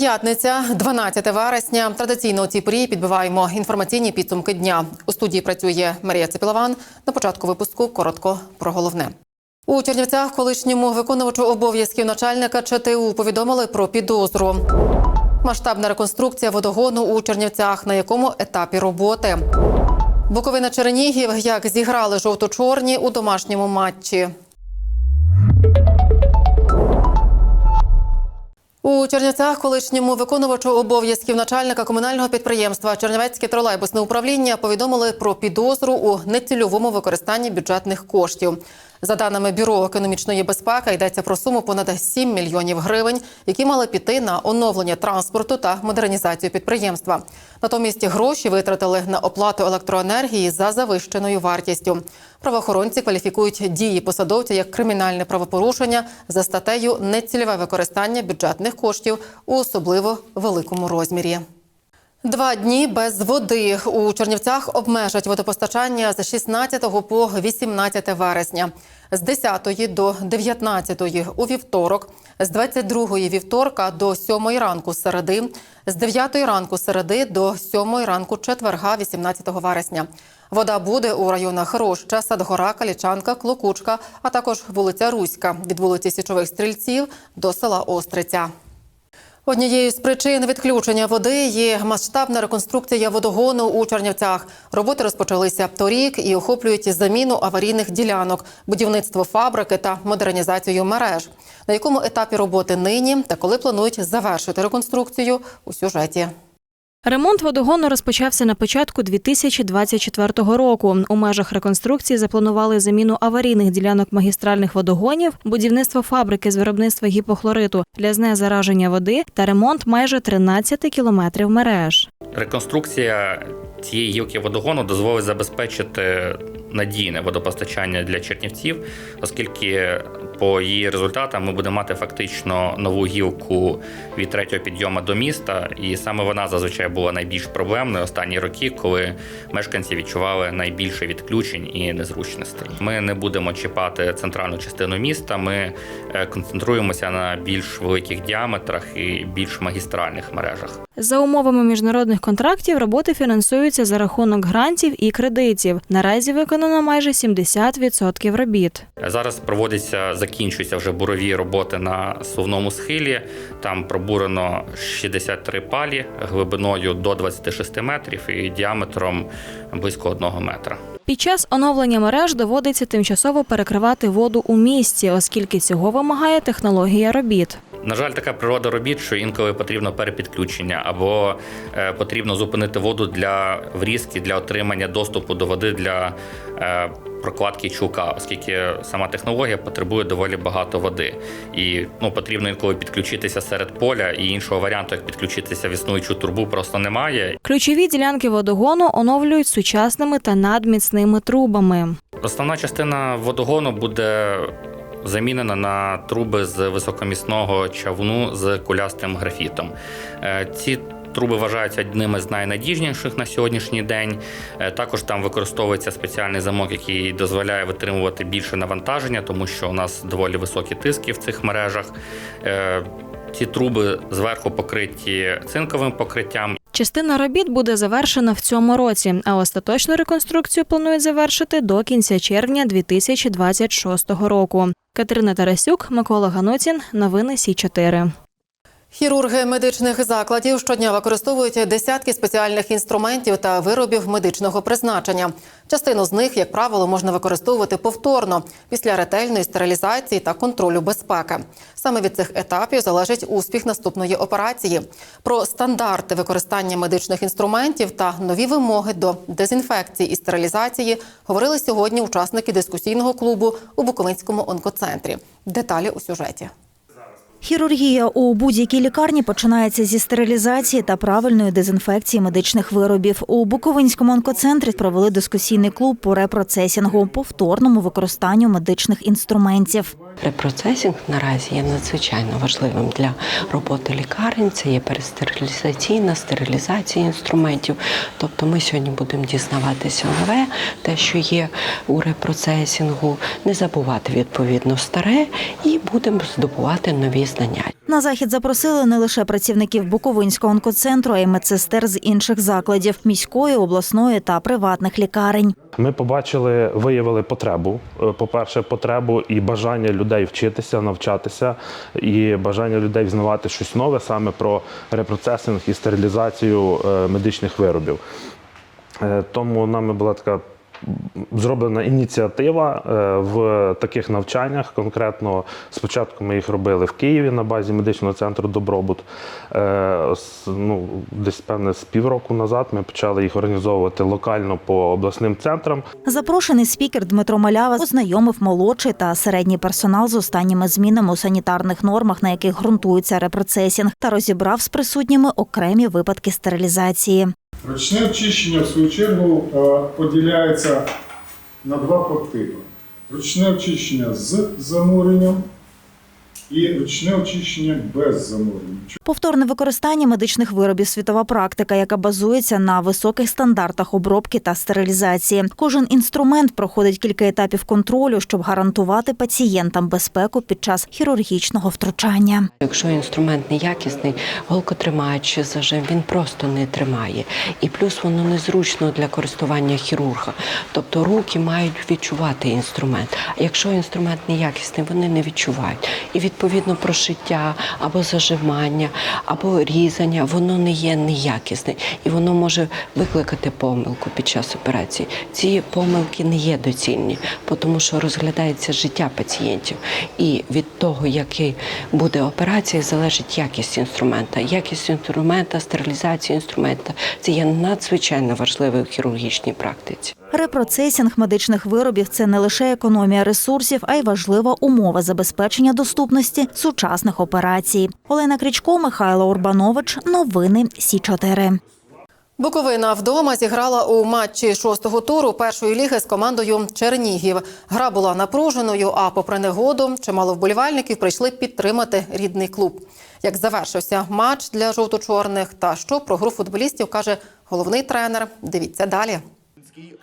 П'ятниця, 12 вересня. Традиційно у цій порі підбиваємо інформаційні підсумки дня. У студії працює Марія Цепілован. На початку випуску коротко про головне. У Чернівцях колишньому виконувачу обов'язків начальника ЧТУ повідомили про підозру. Масштабна реконструкція водогону у Чернівцях. На якому етапі роботи? Буковина Чернігів. Як зіграли жовто-чорні у домашньому матчі. У Чернівцях колишньому виконувачу обов'язків начальника комунального підприємства Чернівецьке тролейбусне управління повідомили про підозру у нецільовому використанні бюджетних коштів. За даними бюро економічної безпеки, йдеться про суму понад 7 мільйонів гривень, які мали піти на оновлення транспорту та модернізацію підприємства. Натомість гроші витратили на оплату електроенергії за завищеною вартістю. Правоохоронці кваліфікують дії посадовця як кримінальне правопорушення за статтею нецільове використання бюджетних коштів у особливо великому розмірі. Два дні без води у Чернівцях обмежать водопостачання з 16 по 18 вересня, з 10 до 19 у вівторок, з 22 вівторка до 7 ранку середи, з 9 ранку середи до 7 ранку четверга, 18 вересня. Вода буде у районах Роща, Садгора, Калічанка, Клокучка, а також вулиця Руська від вулиці Січових Стрільців до села Остриця. Однією з причин відключення води є масштабна реконструкція водогону у Чернівцях. Роботи розпочалися торік і охоплюють заміну аварійних ділянок, будівництво фабрики та модернізацію мереж. На якому етапі роботи нині та коли планують завершити реконструкцію у сюжеті. Ремонт водогону розпочався на початку 2024 року. У межах реконструкції запланували заміну аварійних ділянок магістральних водогонів, будівництво фабрики з виробництва гіпохлориту для знезараження води та ремонт майже 13 кілометрів мереж. Реконструкція цієї гілки водогону дозволить забезпечити надійне водопостачання для чернівців, оскільки по її результатам ми будемо мати фактично нову гілку від третього підйому до міста, і саме вона зазвичай була найбільш проблемною останні роки, коли мешканці відчували найбільше відключень і незручностей. Ми не будемо чіпати центральну частину міста. Ми е, концентруємося на більш великих діаметрах і більш магістральних мережах. За умовами міжнародних контрактів роботи фінансуються за рахунок грантів і кредитів. Наразі виконано майже 70% робіт. Зараз проводяться, закінчуються вже бурові роботи на сувному схилі. Там пробурено 63 палі глибиною до 26 метрів і діаметром близько 1 метра. Під час оновлення мереж доводиться тимчасово перекривати воду у місті, оскільки цього вимагає технологія робіт. На жаль, така природа робіт, що інколи потрібно перепідключення або е, потрібно зупинити воду для врізки для отримання доступу до води для е, прокладки чулка, оскільки сама технологія потребує доволі багато води. І ну, потрібно інколи підключитися серед поля, і іншого варіанту, як підключитися в існуючу трубу, просто немає. Ключові ділянки водогону оновлюють сучасними та надміцними трубами. Основна частина водогону буде замінена на труби з високомісного чавуну з кулястим графітом. Е, Ці Труби вважаються одними з найнадіжніших на сьогоднішній день. Е, Також там використовується спеціальний замок, який дозволяє витримувати більше навантаження, тому що у нас доволі високі тиски в цих мережах. Е, Ці труби зверху покриті цинковим покриттям. Частина робіт буде завершена в цьому році, а остаточну реконструкцію планують завершити до кінця червня 2026 року. Катерина Тарасюк, Микола Ганутін, Новини Сі 4 Хірурги медичних закладів щодня використовують десятки спеціальних інструментів та виробів медичного призначення. Частину з них, як правило, можна використовувати повторно після ретельної стерилізації та контролю безпеки. Саме від цих етапів залежить успіх наступної операції. Про стандарти використання медичних інструментів та нові вимоги до дезінфекції і стерилізації говорили сьогодні учасники дискусійного клубу у Буковинському онкоцентрі. Деталі у сюжеті. Хірургія у будь-якій лікарні починається зі стерилізації та правильної дезінфекції медичних виробів. У Буковинському онкоцентрі провели дискусійний клуб по репроцесінгу, повторному використанню медичних інструментів. Репроцесінг наразі є надзвичайно важливим для роботи лікарень. Це є перестерилізаційна стерилізація інструментів. Тобто ми сьогодні будемо дізнаватися нове, те, що є у репроцесінгу, не забувати відповідно старе і будемо здобувати нові знання. На захід запросили не лише працівників Буковинського онкоцентру, а й медсестер з інших закладів міської, обласної та приватних лікарень. Ми побачили, виявили потребу. Е, По-перше, потребу і бажання людей вчитися, навчатися, і бажання людей взнавати щось нове саме про репроцесинг і стерилізацію е, медичних виробів. Е, Тому нами була така зроблена ініціатива е, в таких навчаннях. Конкретно спочатку ми їх робили в Києві на базі медичного центру Добробут. Е, Ну, десь певне з півроку назад ми почали їх організовувати локально по обласним центрам. Запрошений спікер Дмитро Малява ознайомив молодший та середній персонал з останніми змінами у санітарних нормах, на яких ґрунтується репроцесінг, та розібрав з присутніми окремі випадки стерилізації. Ручне очищення, в свою чергу, е, поділяється на два подтипи. Ручне очищення з замуренням і ручне очищення без замурення. Повторне використання медичних виробів світова практика, яка базується на високих стандартах обробки та стерилізації. Кожен інструмент проходить кілька етапів контролю, щоб гарантувати пацієнтам безпеку під час хірургічного втручання. Якщо інструмент неякісний, голкотримаючи зажим, він просто не тримає. І плюс воно незручно для користування хірурга. Тобто руки мають відчувати інструмент. А якщо інструмент неякісний, вони не відчувають. І відповідно прошиття або зажимання, або різання, воно не є неякісне. І воно може викликати помилку під час операції. Ці помилки не є доцільні, тому що розглядається життя пацієнтів. І від того, який буде операція, залежить якість інструмента. Якість інструмента, стерилізація інструмента це є надзвичайно важливо в хірургічній практиці. Репроцесінг медичних виробів це не лише економія ресурсів, а й важлива умова забезпечення доступності сучасних операцій. Олена Крічко, Михайло Урбанович. Новини Сі 4 Буковина вдома зіграла у матчі шостого туру першої ліги з командою Чернігів. Гра була напруженою, а попри негоду, чимало вболівальників прийшли підтримати рідний клуб. Як завершився матч для жовто-чорних та що про гру футболістів каже головний тренер. Дивіться далі.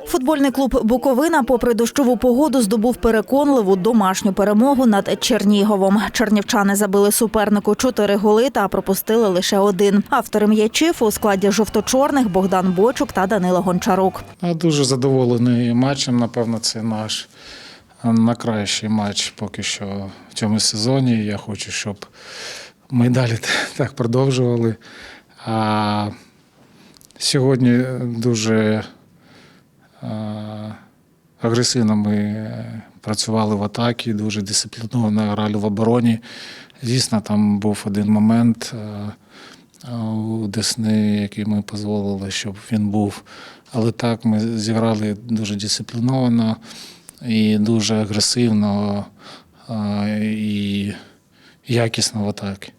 Футбольний клуб Буковина, попри дощову погоду, здобув переконливу домашню перемогу над Черніговом. Чернівчани забили супернику чотири голи та пропустили лише один. Автори м'ячів у складі жовто-чорних Богдан Бочук та Данило Гончарук. Я дуже задоволений матчем. Напевно, це наш найкращий матч поки що в цьому сезоні. Я хочу, щоб ми далі так продовжували. А сьогодні дуже агресивно ми працювали в атакі, дуже дисципліновано грали в обороні. Звісно, там був один момент у Десни, який ми дозволили, щоб він був. Але так ми зіграли дуже дисципліновано і дуже агресивно і якісно в атакі.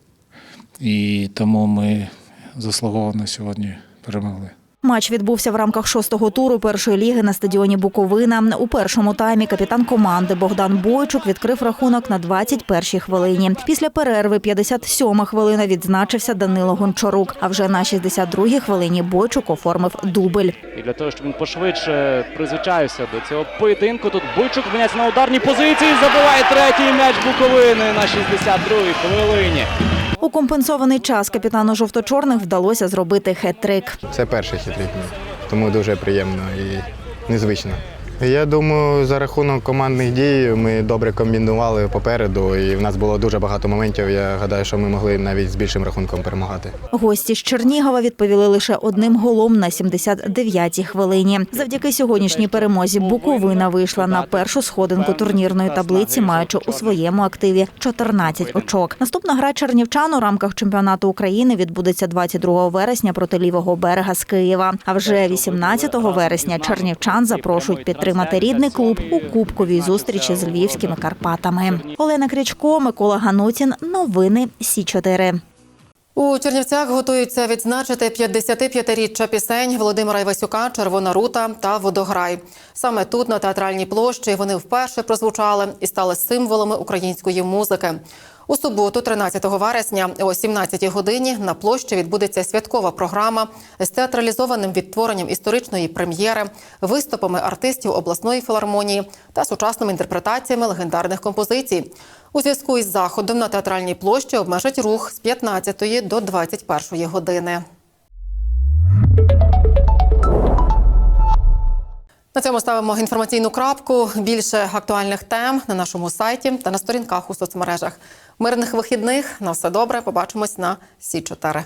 І тому ми заслуговано сьогодні перемогли. Матч відбувся в рамках шостого туру першої ліги на стадіоні Буковина. У першому таймі капітан команди Богдан Бойчук відкрив рахунок на 21-й хвилині. Після перерви 57-ма хвилина відзначився Данило Гончарук. А вже на 62-й хвилині Бойчук оформив дубль. І для того, щоб він пошвидше призвичаєвся до цього поєдинку, тут Бойчук опиняється на ударній позиції, забиває третій м'яч Буковини на 62-й хвилині. У компенсований час капітану жовто-чорних вдалося зробити хет-трик. Це перший хитрик мій, тому дуже приємно і незвично. Я думаю, за рахунок командних дій ми добре комбінували попереду, і в нас було дуже багато моментів. Я гадаю, що ми могли навіть з більшим рахунком перемагати. Гості з Чернігова відповіли лише одним голом на 79-й хвилині. Завдяки сьогоднішній перемозі Буковина вийшла на першу сходинку турнірної таблиці, маючи у своєму активі 14 очок. Наступна гра чернівчан у рамках чемпіонату України відбудеться 22 вересня проти лівого берега з Києва. А вже 18 вересня чернівчан запрошують підтримати рідний клуб у кубковій зустрічі з львівськими Карпатами. Олена Крячко, Микола Ганутін. Новини Сі 4 У Чернівцях готуються відзначити 55-річчя пісень Володимира Івасюка, Червона рута та Водограй. Саме тут, на театральній площі, вони вперше прозвучали і стали символами української музики. У суботу, 13 вересня, о 17 годині на площі відбудеться святкова програма з театралізованим відтворенням історичної прем'єри, виступами артистів обласної філармонії та сучасними інтерпретаціями легендарних композицій. У зв'язку із заходом на театральній площі обмежать рух з 15 до 21 години. На цьому ставимо інформаційну крапку. Більше актуальних тем на нашому сайті та на сторінках у соцмережах. Мирних вихідних на все добре. Побачимось на Сі 4